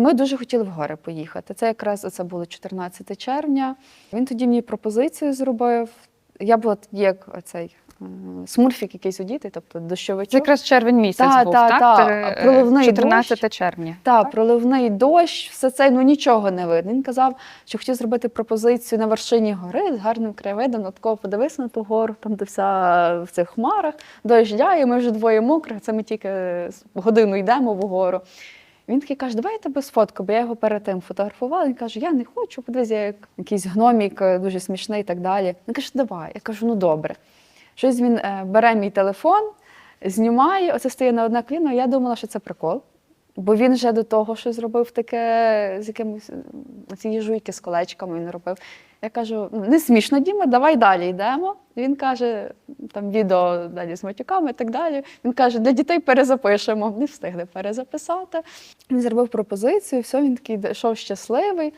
ми дуже хотіли в гори поїхати. Це якраз це було 14 червня. Він тоді мені пропозицію зробив. Я була тоді як оцей е, смурфік якийсь одітий, тобто дощовичок. Це якраз червень місяць Та, був, та, так? та. Е, Проливний 14 дощ. червня. Так, проливний дощ, все це ну нічого не видно. Він казав, що хотів зробити пропозицію на вершині гори з гарним краєвидом. От такого подивись на ту гору, там де вся в цих хмарах, дождя, і ми вже двоє мокрих. Це ми тільки годину йдемо вгору. Він такий каже, давай я тебе сфоткаю, бо я його перед тим фотографувала. Він каже, я не хочу, подивись, я як якийсь гномік е, дуже смішний і так далі. Він каже, давай. Я кажу, ну добре. Щось він е, бере мій телефон, знімає, оце стає на одне коліно. Я думала, що це прикол. Бо він вже до того що зробив таке з якимось м, ці жуйки з колечками він робив. Я кажу: «Ну, не смішно, Діма, давай далі йдемо. Він каже, там відео далі з матюками і так далі. Він каже, для дітей перезапишемо. Не встигли перезаписати. Він зробив пропозицію, все, він такий йшов щасливий.